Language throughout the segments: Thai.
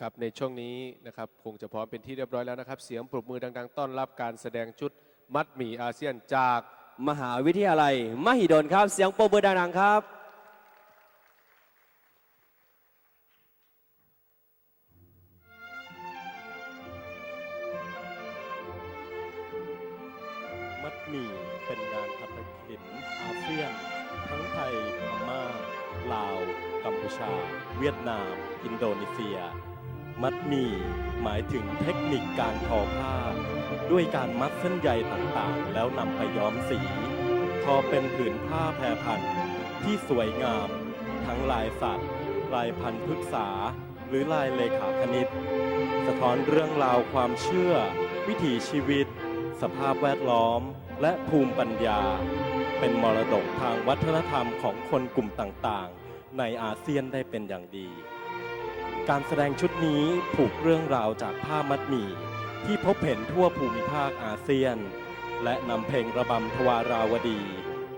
ครับในช่วงนี้นะครับคงจะพร้อมเป็นที่เรียบร้อยแล้วนะครับ เสียงปรบมือดัง ๆ ต้อนรับการแสดงชุดมัดหมี่อาเซียนจากมหาวิทยาลัย มหิดลครับ เสียงโปรบมือดังๆครับ มัดหมี่เป็นงานหัตถศิลป์อาเซียน ทั้งไทยพม่าลาว กัมพูชา เวียดนาม อินโดนีเซีย มัดหมี่หมายถึงเทคนิคการทอผ้า ด้วยการมัดเส้นใยต่างๆ แล้วนำไปย้อมสี ทอเป็นผืนผ้าแพรพันที่สวยงาม ทั้งลายสัตว์ ลายพันธุ์พฤกษา หรือลายเลขาคณิต สะท้อนเรื่องราวความเชื่อ วิถีชีวิต สภาพแวดล้อม และภูมิปัญญา เป็นมรดกทางวัฒนธรรมของคนกลุ่มต่างๆ ในอาเซียนได้เป็นอย่างดี การแสดงชุดนี้ผูกเรื่องราวจากผ้ามัดหมี่ ที่พบเห็นทั่วภูมิภาคอาเซียน และนำเพลงระบำทวาราวดี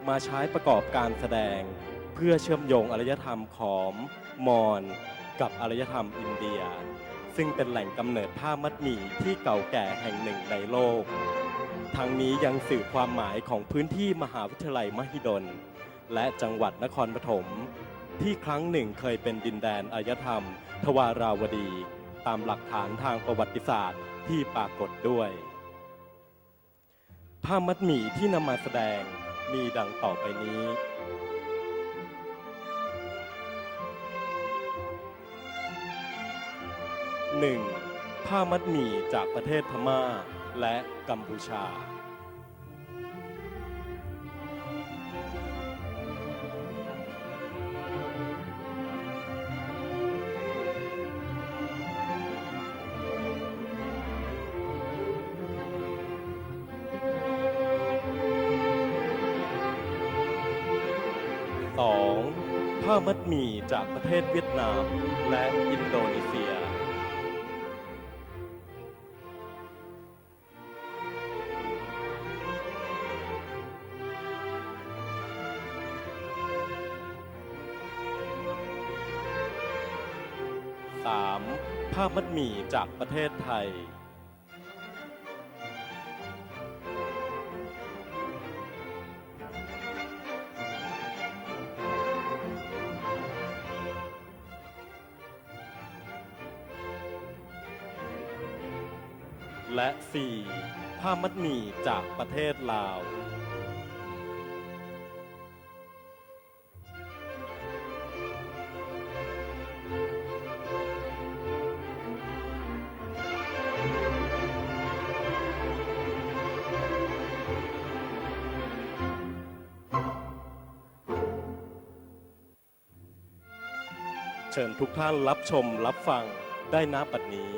มาใช้ประกอบการแสดง เพื่อเชื่อมโยงอารยธรรมขอม มอญกับอารยธรรมอินเดีย ซึ่งเป็นแหล่งกำเนิดผ้ามัดหมี่ที่เก่าแก่แห่งหนึ่งในโลก ทั้งนี้ยังสื่อความหมายของพื้นที่มหาวิทยาลัยมหิดล และจังหวัดนครปฐม ที่ครั้งหนึ่งเคยเป็นดินแดนอารยธรรม ทวาราวดี ตามหลักฐานทางประวัติศาสตร์ที่ปรากฏด้วยผ้ามัดหมี่ที่นำมาแสดงมีดังต่อไปนี้ 1. ผ้ามัดหมี่จากประเทศพม่าและกัมพูชา 2. ผ้ามัดหมี่จากประเทศเวียดนามและอินโดนีเซีย 3. ผ้ามัดหมี่จากประเทศไทย และ 4. ผ้ามัดหมี่จากประเทศลาว เชิญทุกท่านรับชมรับฟังได้ณบัดนี้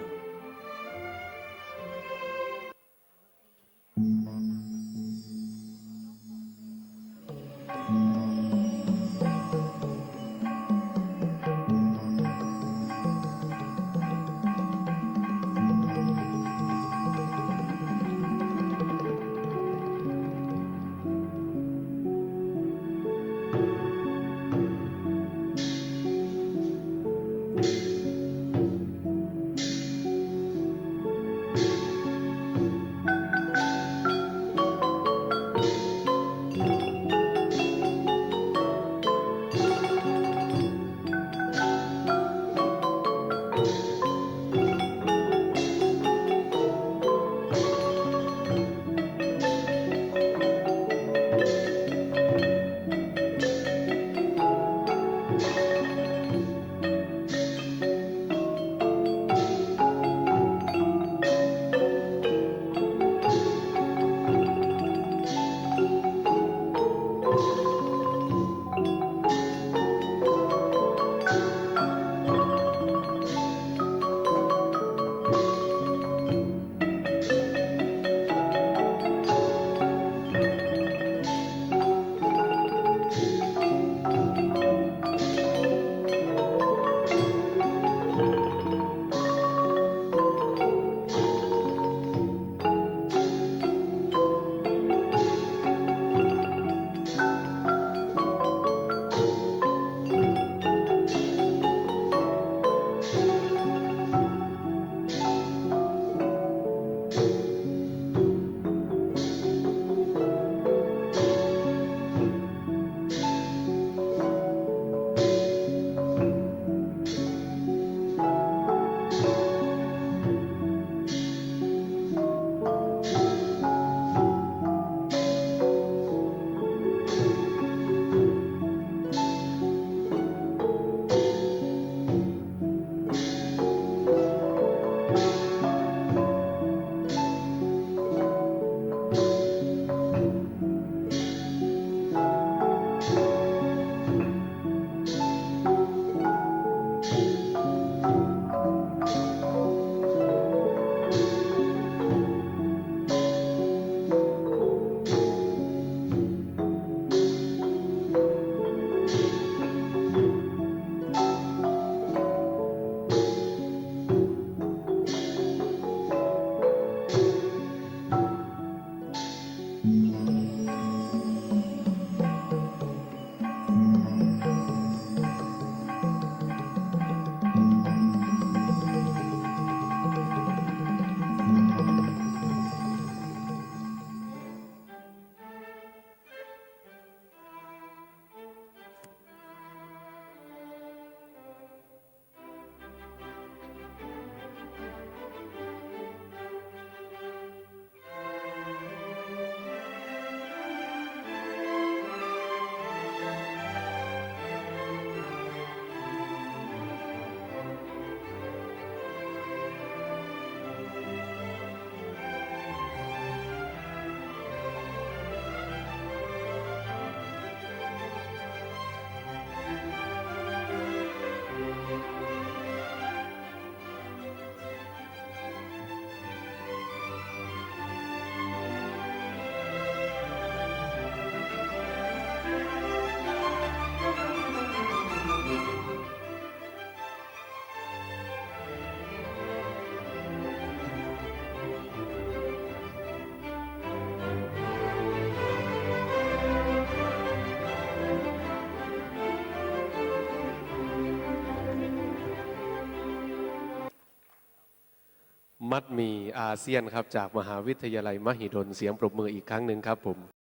มัดมีอาเซียนครับ จากมหาวิทยาลัยมหิดลเสียงปรบมืออีกครั้งหนึ่งครับผม